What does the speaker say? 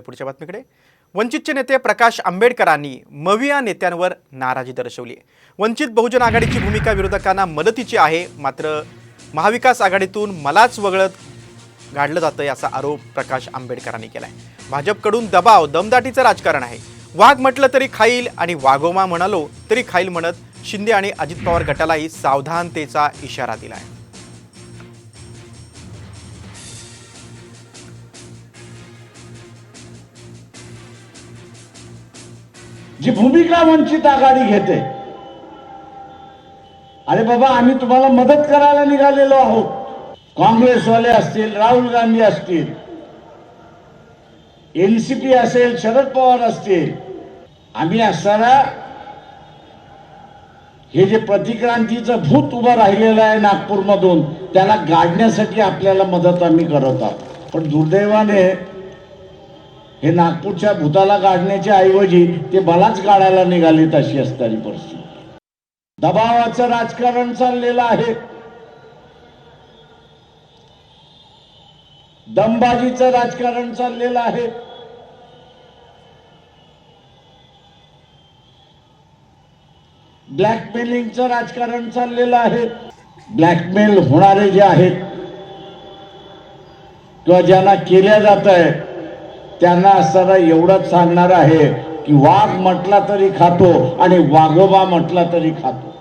पुढच्या बातमीकडे. वंचितचे नेते प्रकाश आंबेडकरांनी मविया नेत्यांवर नाराजी दर्शवली आहे. वंचित बहुजन आघाडीची भूमिका विरोधकांना मदतीची आहे मात्र महाविकास आघाडीतून मलाच वगळत गाडलं जातं असा आरोप प्रकाश आंबेडकरांनी केलाय. भाजपकडून दबाव दमदाटीचं राजकारण आहे. वाघ म्हटलं तरी खाईल आणि वाघोमा म्हणालो तरी खाईल म्हणत शिंदे आणि अजित पवार गटालाही सावधानतेचा इशारा दिला आहे जी भूमिका वंचित आघाडी घेते. अरे बाबा आम्ही तुम्हाला मदत करायला निघालेलो आहोत. काँग्रेसवाले असतील राहुल गांधी असतील एनसीपी असेल शरद पवार असतील आम्ही असताना हे जे प्रतिक्रांतीचं भूत उभं राहिलेलं आहे नागपूरमधून त्याला गाडण्यासाठी आपल्याला मदत आम्ही करत आहोत. पण दुर्दैवाने हे नागपूरच्या भूताला काढण्याच्या ऐवजी ते मलाच काढायला निघालेत अशी असणारी परिस्थिती. दबावाचं राजकारण चाललेलं आहे. दमबाजीचं राजकारण चाललेलं आहे. ब्लॅकमेलिंगचं राजकारण चाललेलं आहे. ब्लॅकमेल होणारे जे आहेत किंवा ज्यांना केल्या जात आहे त्यांना असताना एवढंच सांगणार आहे की वाघ म्हटला तरी खातो आणि वाघोबा म्हटला तरी खातो.